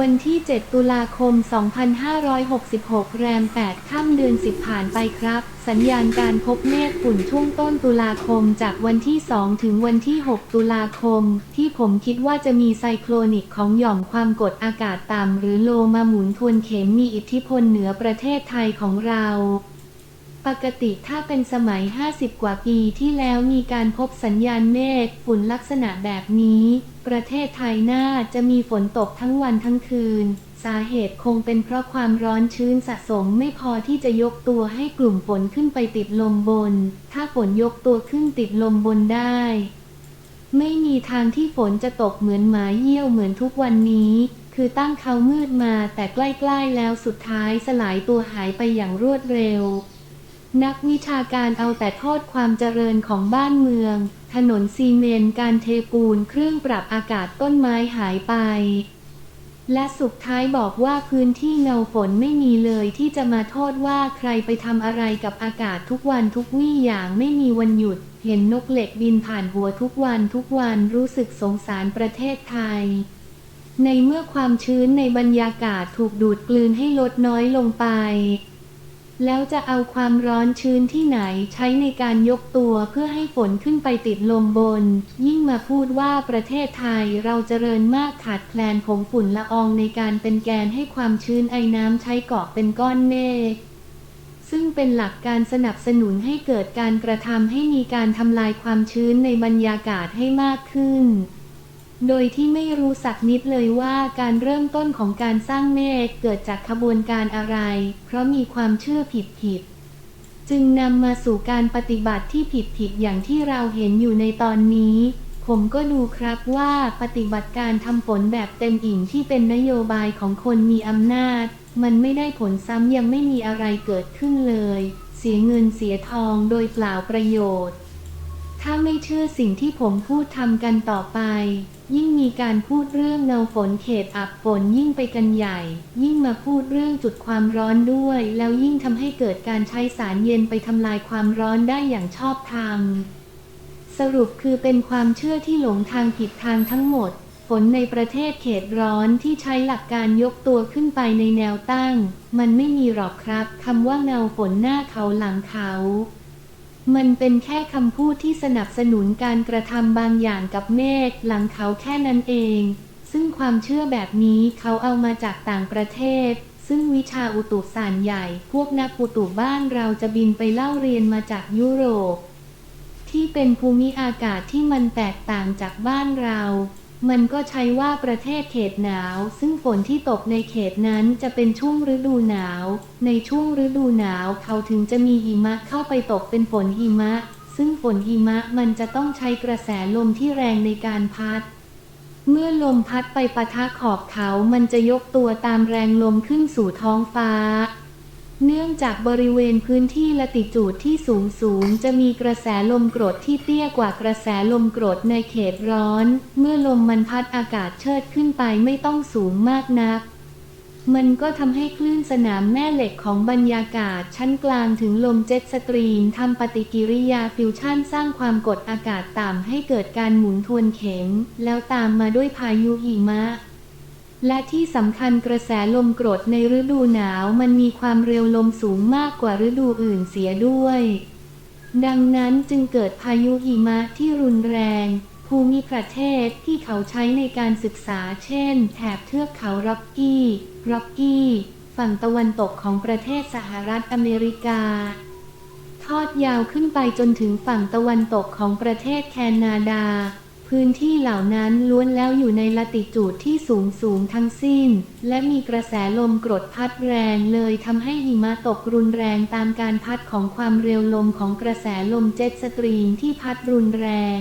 วันที่ 7 ตุลาคม 2566 แรม8ค่ำเดือน 10 ผ่านไปครับ สัญญาณการพบเมฆฝุ่นช่วงต้นตุลาคมจากวันที่ 2 ถึงวันที่ 6 ตุลาคม ที่ผมคิดว่าจะมีไซโคลนิกของหย่อมความกดอากาศต่ำหรือโลมาหมุนทวนเข็มมีอิทธิพลเหนือประเทศไทยของเรา ปกติถ้าเป็นสมัย 50 กว่าปีที่แล้วมีการพบสัญญาณเมฆฝุ่นลักษณะแบบนี้ ประเทศไทยน่าจะมีฝนตกทั้งวันทั้งคืน สาเหตุคงเป็นเพราะความร้อนชื้นสะสมไม่พอที่จะยกตัวให้กลุ่มฝนขึ้นไปติดลมบน ถ้าฝนยกตัวขึ้นติดลมบนได้ ไม่มีทางที่ฝนจะตกเหมือนหมาเยี่ยวเหมือนทุกวันนี้คือตั้งเขามืดมาแต่ใกล้ ๆ แล้วสุดท้ายสลายตัวหายไปอย่างรวดเร็ว นักวิชาการเอาแต่โทษความเจริญของบ้านเมือง ถนนซีเมนต์การเทปูนเครื่องปรับอากาศต้นไม้หายไป และสุดท้ายบอกว่าพื้นที่เงาฝนไม่มีเลยที่จะมาโทษว่าใครไปทำอะไรกับอากาศทุกวันทุกวี่อย่างไม่มีวันหยุด เห็นนกเหล็กบินผ่านหัวทุกวันทุกวันรู้สึกสงสารประเทศไทยในเมื่อความชื้นในบรรยากาศถูกดูดกลืนให้ลดน้อยลงไป แล้วจะเอาความร้อนชื้นที่ไหนใช้ในการยกตัวเพื่อให้ฝนขึ้นไปติดลมบน ยิ่งมาพูดว่าประเทศไทยเราเจริญมากขาดแคลนผงฝุ่นละอองในการเป็นแกนให้ความชื้นไอน้ำใช้เกาะเป็นก้อนเมฆซึ่งเป็นหลักการสนับสนุนให้เกิดการกระทำให้มีการทำลายความชื้นในบรรยากาศให้มากขึ้น โดยที่ไม่รู้สักนิดเลยว่าการเริ่มต้นของการสร้างเมฆเกิดจากขบวนการอะไร เพราะมีความเชื่อผิดๆ จึงนำมาสู่การปฏิบัติที่ผิดๆ อย่างที่เราเห็นอยู่ในตอนนี้ ผมก็ดูครับว่าปฏิบัติการทำฝนแบบเต็มอิ่มที่เป็นนโยบายของคนมีอำนาจ มันไม่ได้ผลซ้ำยังไม่มีอะไรเกิดขึ้นเลย เสียเงินเสียทองโดยเปล่าประโยชน์ ถ้าไม่เชื่อสิ่งที่ผมพูดทำกันต่อไป ยิ่งมีการพูดเรื่องเงาฝนเขตอับฝนยิ่งไปกันใหญ่ ยิ่งมาพูดเรื่องจุดความร้อนด้วย แล้วยิ่งทำให้เกิดการใช้สารเย็นไปทำลายความร้อนได้อย่างชอบธรรม สรุปคือเป็นความเชื่อที่หลงทางผิดทางทั้งหมด ฝนในประเทศเขตร้อนที่ใช้หลักการยกตัวขึ้นไปในแนวตั้ง มันไม่มีหรอกครับคำว่าเงาฝนหน้าเขาหลังเขา มันเป็นแค่คำพูดที่สนับสนุนการกระทำบางอย่างกับเมฆหลังเขาแค่นั้นเอง ซึ่งความเชื่อแบบนี้เขาเอามาจากต่างประเทศ ซึ่งวิชาอุตุศาสตร์ใหญ่ พวกนักอุตุบ้านเราจะบินไปเล่าเรียนมาจากยุโรป ที่เป็นภูมิอากาศที่มันแตกต่างจากบ้านเรา มันก็ใช้ว่าประเทศเขตหนาว ซึ่งฝนที่ตกในเขตนั้นจะเป็นช่วงฤดูหนาว ในช่วงฤดูหนาวเขาถึงจะมีหิมะเข้าไปตกเป็นฝนหิมะ ซึ่งฝนหิมะมันจะต้องใช้กระแสลมที่แรงในการพัด เมื่อลมพัดไปปะทะขอบเขา มันจะยกตัวตามแรงลมขึ้นสู่ท้องฟ้า นื่องจากบริเวณพื้นที่ละติจูดที่สูงสูงจะมีกระแสลมกรดที่เตี้ยกว่ากระแสลมกรดในเขตร้อน เมื่อลมมันพัดอากาศเชิดขึ้นไปไม่ต้องสูงมากนัก มันก็ทำให้คลื่นสนามแม่เหล็กของบรรยากาศชั้นกลางถึงลมเจ็ตสตรีมทำปฏิกิริยาฟิวชั่นสร้างความกดอากาศต่ำให้เกิดการหมุนทวนเข็มแล้วตามมาด้วยพายุหิมะ และที่สำคัญกระแสลมกรดในฤดูหนาวมันมีความเร็วลมสูงมากกว่าฤดูอื่นเสียด้วย ดังนั้นจึงเกิดพายุหิมะที่รุนแรง ภูมิประเทศที่เขาใช้ในการศึกษาเช่น แถบเทือกเขาร็อกกี้ร็อกกี้ ฝั่งตะวันตกของประเทศสหรัฐอเมริกา ทอดยาวขึ้นไปจนถึงฝั่งตะวันตกของประเทศแคนาดา พื้นที่เหล่านั้นล้วนแล้วอยู่ในละติจูดที่สูงสูงทั้งสิ้น และมีกระแสลมกรดพัดแรงเลยทำให้หิมะตกรุนแรงตามการพัดของความเร็วลมของกระแสลมเจ็ตสตรีมที่พัดรุนแรง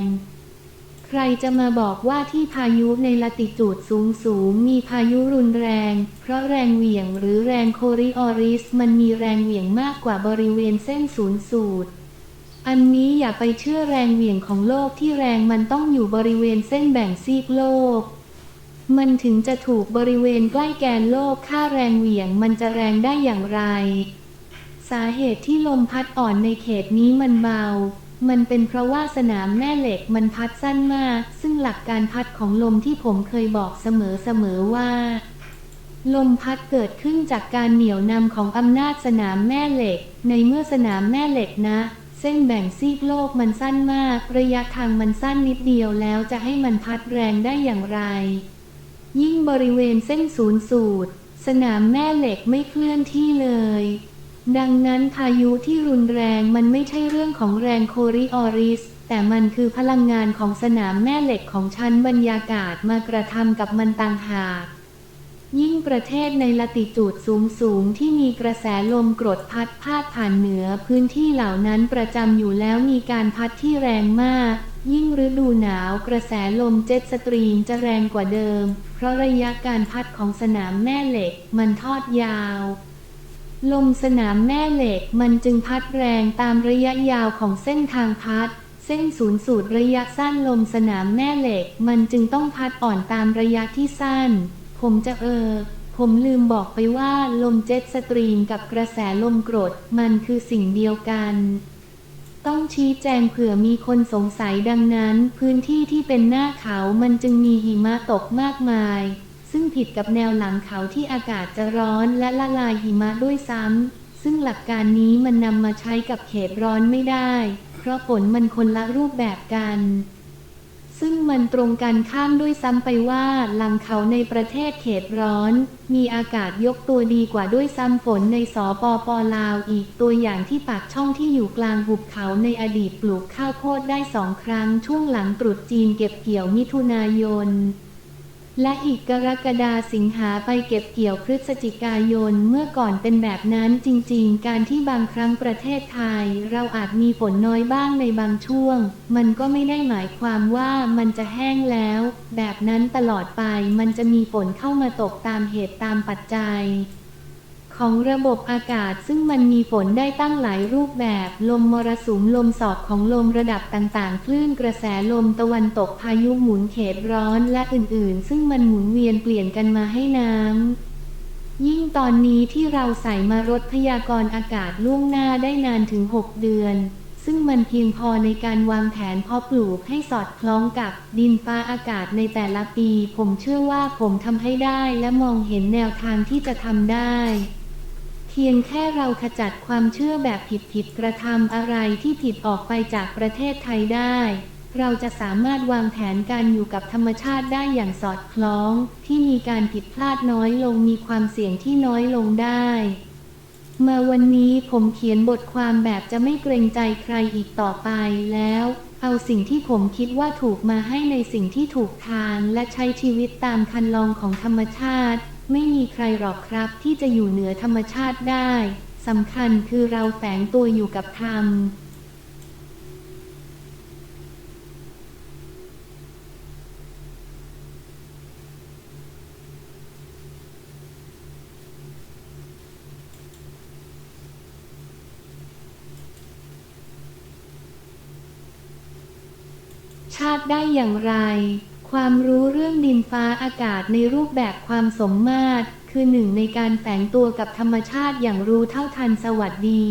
ใครจะมาบอกว่าที่พายุในละติจูดสูงสูงมีพายุรุนแรง เพราะแรงเหวี่ยงหรือแรงโคริออริส มันมีแรงเหวี่ยงมากกว่าบริเวณเส้นศูนย์สูตร อันนี้อย่าไปเชื่อแรงเหวี่ยงของโลกที่แรงมันต้องอยู่บริเวณเส้นแบ่งซีกโลก มันถึงจะถูกบริเวณใกล้แกนโลกค่าแรงเหวี่ยงมันจะแรงได้อย่างไร สาเหตุที่ลมพัดอ่อนในเขตนี้มันเบา มันเป็นเพราะว่าสนามแม่เหล็กมันพัดสั้นมาก ซึ่งหลักการพัดของลมที่ผมเคยบอกเสมอๆว่าลมพัดเกิดขึ้นจากการเหนี่ยวนำของอำนาจสนามแม่เหล็ก ในเมื่อสนามแม่เหล็กนะ เส้นแบ่งซีกโลกมันสั้นมาก ระยะทางมันสั้นนิดเดียวแล้วจะให้มันพัดแรงได้อย่างไร ยิ่งบริเวณเส้นศูนย์สูตร สนามแม่เหล็กไม่เคลื่อนที่เลย ดังนั้นพายุที่รุนแรงมันไม่ใช่เรื่องของแรงโคริออริส แต่มันคือพลังงานของสนามแม่เหล็กของชั้นบรรยากาศมากระทำกับมันต่างหาก ยิ่งประเทศในละติจูดสูงสูงที่มีกระแสลมกรดพัดพาดผ่านเหนือพื้นที่เหล่านั้นประจำอยู่แล้วมีการพัดที่แรงมาก ยิ่งฤดูหนาวกระแสลมเจ็ตสตรีมจะแรงกว่าเดิม เพราะระยะการพัดของสนามแม่เหล็กมันทอดยาว ลมสนามแม่เหล็กมันจึงพัดแรงตามระยะยาวของเส้นทางพัดเส้นศูนย์สูตรระยะสั้นลมสนามแม่เหล็ก มันจึงต้องพัดอ่อนตามระยะที่สั้น ผมจะเออ ผมลืมบอกไปว่าลมเจ็ตสตรีมกับกระแสลมกรดมันคือสิ่งเดียวกันต้องชี้แจงเผื่อมีคนสงสัยดังนั้น พื้นที่ที่เป็นหน้าเขามันจึงมีหิมะตกมากมาย ซึ่งผิดกับแนวหลังเขาที่อากาศจะร้อนและละลายหิมะด้วยซ้ำ ซึ่งหลักการนี้มันนำมาใช้กับเขตร้อนไม่ได้ เพราะฝนมันคนละรูปแบบกัน ซึ่งมันตรงกันข้ามด้วยซ้ำไปว่าหลังเขาในประเทศเขตร้อน มีอากาศยกตัวดีกว่าด้วยซ้ำฝนในสปปลาวอีกตัวอย่างที่ปากช่องที่อยู่กลางหุบเขาในอดีตปลูกข้าวโพดได้สองครั้งช่วงหลังตรุษจีนเก็บเกี่ยวมิถุนายน และอีกกรกฎาสิงหาไปเก็บเกี่ยวพฤศจิกายนเมื่อก่อนเป็นแบบนั้นจริงๆ การที่บางครั้งประเทศไทย เราอาจมีฝนน้อยบ้างในบางช่วง มันก็ไม่ได้หมายความว่ามันจะแห้งแล้ว แบบนั้นตลอดไปมันจะมีฝนเข้ามาตกตามเหตุตามปัจจัย ของระบบอากาศซึ่งมันมีฝนได้ตั้งหลายรูปแบบ ลมมรสุมลมสอบของลมระดับต่างๆ คลื่นกระแสลมตะวันตกพายุหมุนเขตร้อนและอื่นๆ ซึ่งมันหมุนเวียนเปลี่ยนกันมาให้น้ำ ยิ่งตอนนี้ที่เราใส่มารถพยากรณ์อากาศล่วงหน้าได้นานถึง 6 เดือนซึ่งมันเพียงพอในการวางแผนเพาะปลูกให้สอดคล้องกับดินฟ้าอากาศในแต่ละปี ผมเชื่อว่าผมทำให้ได้และมองเห็นแนวทางที่จะทำได้ เพียงแค่เราขจัดความเชื่อแบบผิดๆกระทำอะไรที่ผิดออกไปจากประเทศไทยได้ เราจะสามารถวางแผนการอยู่กับธรรมชาติได้อย่างสอดคล้อง ที่มีการผิดพลาดน้อยลงมีความเสี่ยงที่น้อยลงได้มาวันนี้ผมเขียนบทความแบบจะไม่เกรงใจใครอีกต่อไปแล้ว เอาสิ่งที่ผมคิดว่าถูกมาให้ในสิ่งที่ถูกทางและใช้ชีวิตตามคันลองของธรรมชาติ ไม่มีใครหรอกครับที่จะอยู่เหนือธรรมชาติได้สำคัญคือเราแฝงตัวอยู่กับธรรมชาติได้อย่างไร ความรู้เรื่องดินฟ้าอากาศในรูปแบบความสมมาตร คือหนึ่งในการแฝงตัวกับธรรมชาติอย่างรู้เท่าทันสวัสดี